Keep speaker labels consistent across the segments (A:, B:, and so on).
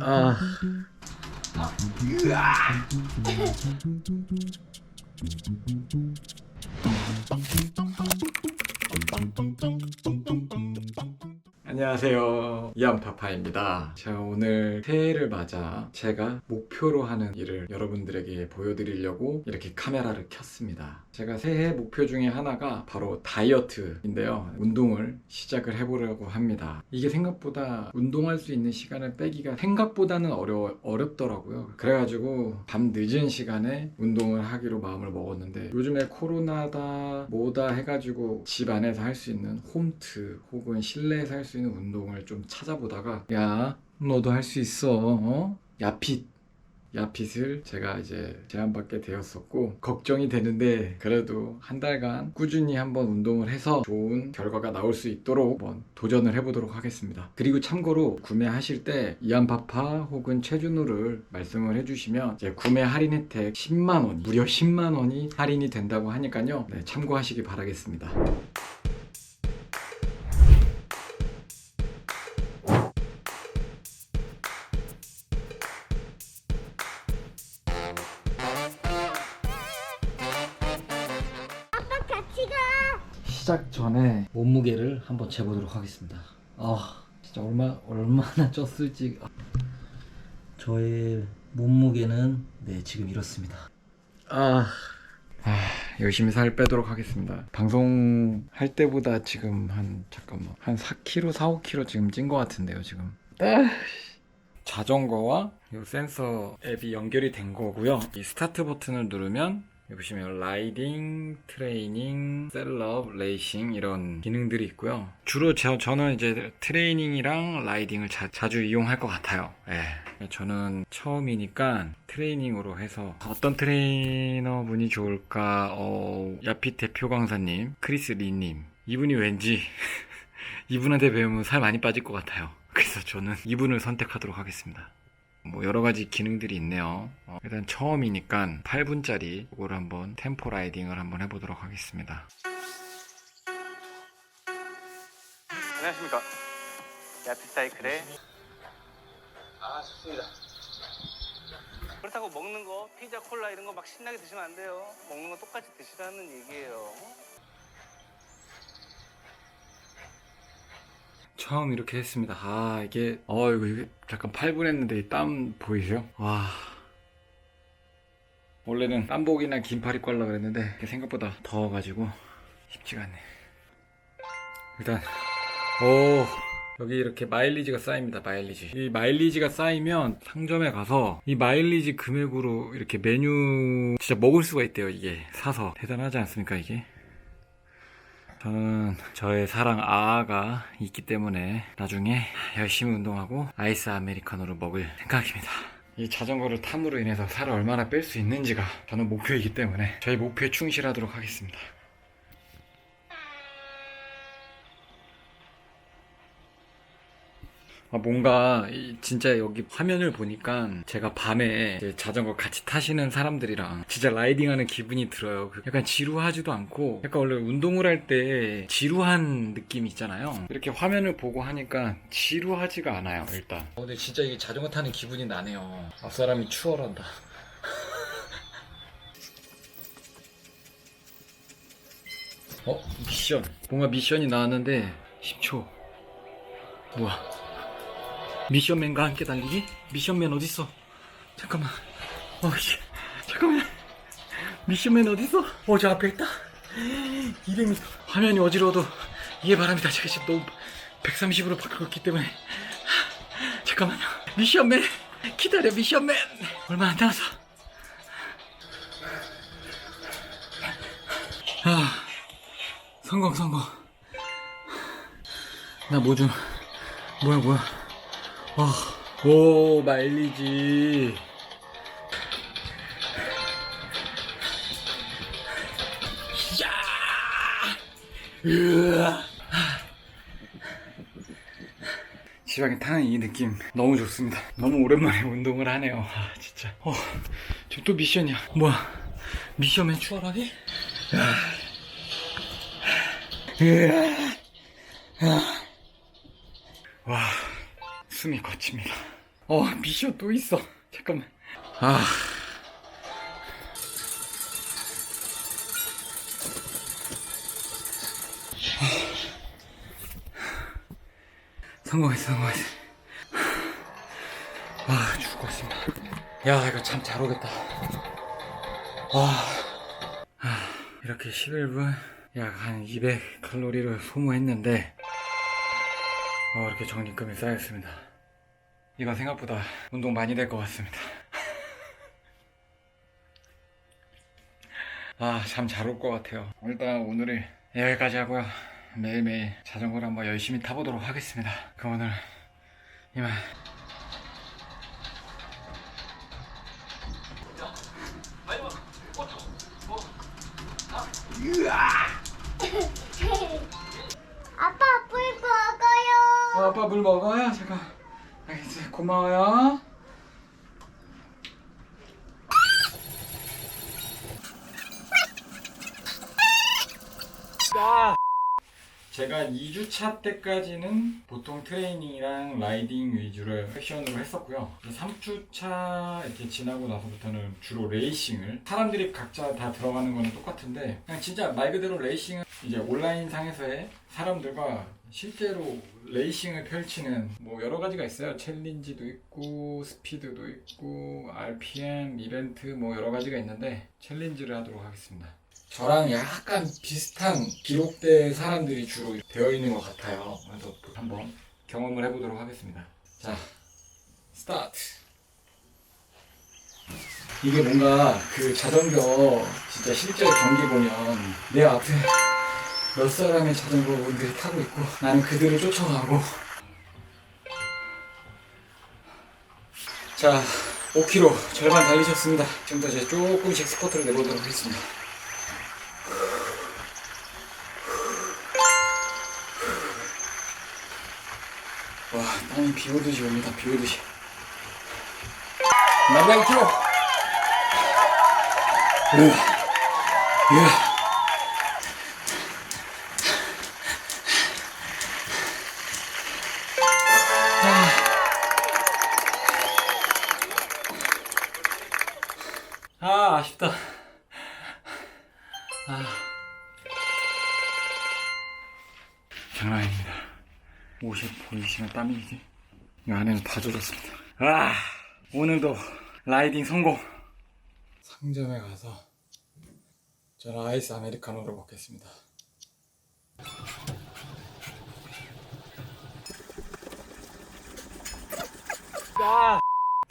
A: 아. 안녕하세요. 이안파파입니다. 제가 오늘 새해를 맞아 제가 목표로 하는 일을 여러분들에게 보여드리려고 이렇게 카메라를 켰습니다. 제가 새해 목표 중에 하나가 바로 다이어트인데요. 운동을 시작을 해보려고 합니다. 이게 생각보다 운동할 수 있는 시간을 빼기가 생각보다는 어려, 어렵더라고요. 그래가지고 밤 늦은 시간에 운동을 하기로 마음을 먹었는데 요즘에 코로나다 뭐다 해가지고 집 안에서 할 수 있는 홈트 혹은 실내에서 할 수 있는 운동을 좀 찾아보다가 야 너도 할 수 있어 어? 야핏 야핏을 제가 이제 제안받게 되었었고 걱정이 되는데 그래도 한 달간 꾸준히 한번 운동을 해서 좋은 결과가 나올 수 있도록 한번 도전을 해보도록 하겠습니다. 그리고 참고로 구매하실 때 이안파파 혹은 최준호를 말씀을 해주시면 이제 구매 할인 혜택 10만 원이 무려 10만 원이 할인이 된다고 하니까요. 네, 참고하시기 바라겠습니다. 시작 전에 몸무게를 한번 재보도록 하겠습니다. 아 진짜 얼마 얼마나 쪘을지. 저의 몸무게는 네 지금 이렇습니다. 아, 아 열심히 살 빼도록 하겠습니다. 방송 할 때보다 지금 한 잠깐만 한 4kg 4, 5kg 지금 찐 것 같은데요 지금. 아, 자전거와 이 센서 앱이 연결이 된 거고요. 이 스타트 버튼을 누르면 여기 보시면 라이딩, 트레이닝, 셀럽, 레이싱 이런 기능들이 있고요. 주로 저, 저는 이제 트레이닝이랑 라이딩을 자, 주 이용할 것 같아요. 예. 저는 처음이니까 트레이닝으로 해서 어떤 트레이너 분이 좋을까? 어, 야핏 대표 강사님, 크리스 리님. 이분이 왠지 이분한테 배우면 살 많이 빠질 것 같아요. 그래서 저는 이분을 선택하도록 하겠습니다. 뭐 여러 가지 기능들이 있네요. 어, 일단 처음이니까 8분짜리 이걸 한번 템포 라이딩을 한번 해보도록 하겠습니다.
B: 안녕하십니까. 야피사이클의
C: 아 좋습니다.
B: 그렇다고 먹는 거 피자 콜라 이런 거 막 신나게 드시면 안 돼요. 먹는 거 똑같이 드시라는 얘기예요.
A: 처음 이렇게 했습니다. 아 이게 어 이거 이게 잠깐 8분 했는데 땀 보이세요? 와 원래는 땀복이나 긴팔 입고 하려고 그랬는데 생각보다 더워가지고 쉽지가 않네. 일단 오 여기 이렇게 마일리지가 쌓입니다. 마일리지. 이 마일리지가 쌓이면 상점에 가서 이 마일리지 금액으로 이렇게 메뉴 진짜 먹을 수가 있대요. 이게 사서 대단하지 않습니까 이게? 저는 저의 사랑 아아가 있기 때문에 나중에 열심히 운동하고 아이스 아메리카노를 먹을 생각입니다. 이 자전거를 탐으로 인해서 살을 얼마나 뺄 수 있는지가 저는 목표이기 때문에 저희 목표에 충실하도록 하겠습니다. 아, 뭔가 이- 진짜 여기 화면을 보니까 제가 밤에 이제 자전거 같이 타시는 사람들이랑 진짜 라이딩하는 기분이 들어요. 그 약간 지루하지도 않고 약간 원래 운동을 할 때 지루한 느낌이 있잖아요. 이렇게 화면을 보고 하니까 지루하지가 않아요. 일단. 어, 근데 진짜 이게 자전거 타는 기분이 나네요. 앞사람이 추월한다. 어? 미션. 뭔가 미션이 나왔는데 10초. 뭐야? 미션맨과 함께 달리기? 미션맨 어딨어? 잠깐만. 어이씨. 잠깐만. 미션맨 어딨어? 어, 저 앞에 있다. 200m. 화면이 어지러워도 이해 바랍니다. 제가 지금 너무 130으로 바꿨기 때문에. 잠깐만요. 미션맨. 기다려, 미션맨. 얼마 안 남았어. 아, 성공, 성공. 나 뭐 좀, 뭐야, 뭐야. 아, 오, 마일리지. 야! 으아! 지방에 타는 이 느낌 너무 좋습니다. 너무 오랜만에 운동을 하네요. 아, 진짜. 어, 지금 또 미션이야. 뭐야? 미션맨 추월하기? 으아! 와, 숨이 거칩니다. 어 미션 또 있어. 잠깐만. 아. 성공했어 성공했어. 아 죽었습니다. 야 이거 참 잘 오겠다. 와 아, 이렇게 11분 약 한 200 칼로리를 소모했는데 어, 이렇게 적립금이 쌓였습니다 이거 생각보다 운동 많이 될 것 같습니다. 아참잘올 것 같아요. 일단 오늘은 여기까지 하고요. 매일매일 자전거를 한번 열심히 타보도록 하겠습니다. 그럼 오늘 이만.
D: 아빠 물 먹어요.
A: 어, 아빠 물 먹어요? 잠깐 고마워요 제가 2주차 때까지는 보통 트레이닝이랑 라이딩 위주를 섹션으로 했었고요. 3주차 이렇게 지나고 나서부터는 주로 레이싱을 사람들이 각자 다 들어가는 거는 똑같은데 그냥 진짜 말 그대로 레이싱은 이제 온라인 상에서의 사람들과 실제로 레이싱을 펼치는 뭐 여러 가지가 있어요. 챌린지도 있고 스피드도 있고 RPM 이벤트 뭐 여러 가지가 있는데 챌린지를 하도록 하겠습니다. 저랑 약간 비슷한 기록대 사람들이 주로 되어 있는 것 같아요. 그래서 한번 경험을 해보도록 하겠습니다. 자, 스타트. 이게 뭔가 그 자전거 진짜 실제로 경기 보면 내 앞에 몇 사람의 자전거 분들이 타고 있고 나는 그들을 쫓아가고 자 5km 절반 달리셨습니다 지금부터 이제 조금씩 스쿼트를 내보도록 하겠습니다 와 땀이 비 오듯이 옵니다 비 오듯이. 나가 2km 으아 으아 아 아쉽다. 아. 장난 아닙니다. 옷이 보이시면 땀이지 이 안에는 다 젖었습니다. 아 오늘도 라이딩 성공. 상점에 가서 저는 아이스 아메리카노를 먹겠습니다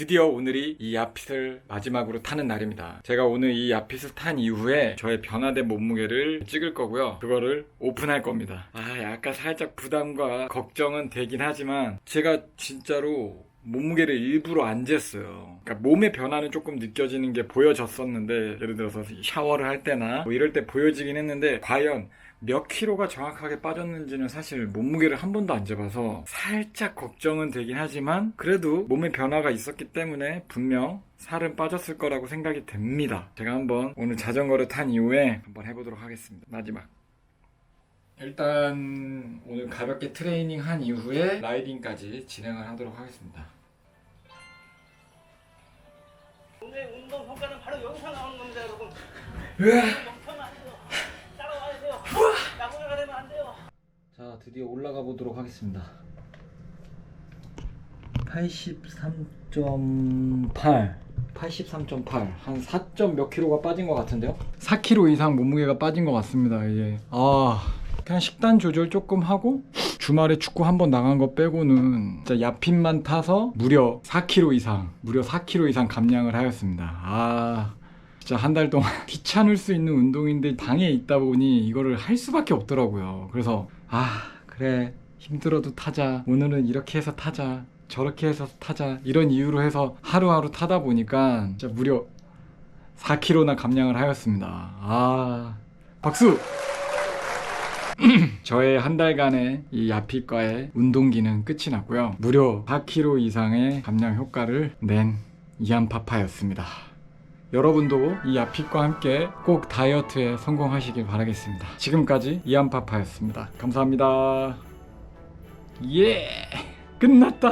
A: 드디어 오늘이 이 야핏을 마지막으로 타는 날입니다. 제가 오늘 이 야핏을 탄 이후에 저의 변화된 몸무게를 찍을 거고요. 그거를 오픈할 겁니다. 아, 약간 살짝 부담과 걱정은 되긴 하지만 제가 진짜로 몸무게를 일부러 안 쟀어요. 그러니까 몸의 변화는 조금 느껴지는 게 보여졌었는데 예를 들어서 샤워를 할 때나 뭐 이럴 때 보여지긴 했는데 과연 몇 킬로가 정확하게 빠졌는지는 사실 몸무게를 한 번도 안 재봐서 살짝 걱정은 되긴 하지만 그래도 몸의 변화가 있었기 때문에 분명 살은 빠졌을 거라고 생각이 됩니다. 제가 한번 오늘 자전거를 탄 이후에 한번 해보도록 하겠습니다. 마지막. 일단 오늘 가볍게 트레이닝 한 이후에 라이딩까지 진행을 하도록 하겠습니다.
B: 오늘 운동 성과는 바로 여기서 나오는 겁니다, 여러분.
A: 으아!
B: 멈춰면 안 돼요. 따라와야 돼요. 야구가 되면 안 돼요.
A: 자, 드디어 올라가 보도록 하겠습니다. 83.8 83.8 한 4. 몇 킬로가 빠진 것 같은데요? 4킬로 이상 몸무게가 빠진 것 같습니다. 이제 아 그냥 식단 조절 조금 하고 주말에 축구 한 번 나간 거 빼고는 진짜 야핀만 타서 무려 4킬로 이상 무려 4킬로 이상 감량을 하였습니다. 아 진짜 한 달 동안 귀찮을 수 있는 운동인데 방에 있다 보니 이거를 할 수밖에 없더라고요. 그래서 아 그래 힘들어도 타자 오늘은 이렇게 해서 타자 저렇게 해서 타자 이런 이유로 해서 하루하루 타다 보니까 진짜 무려 4kg나 감량을 하였습니다. 아 박수! 저의 한 달간의 이 야핏과의 운동기는 끝이 났고요. 무려 4kg 이상의 감량 효과를 낸 이안 파파였습니다. 여러분도 이 야핏과 함께 꼭 다이어트에 성공하시길 바라겠습니다. 지금까지 이안파파였습니다. 감사합니다. 예! 끝났다.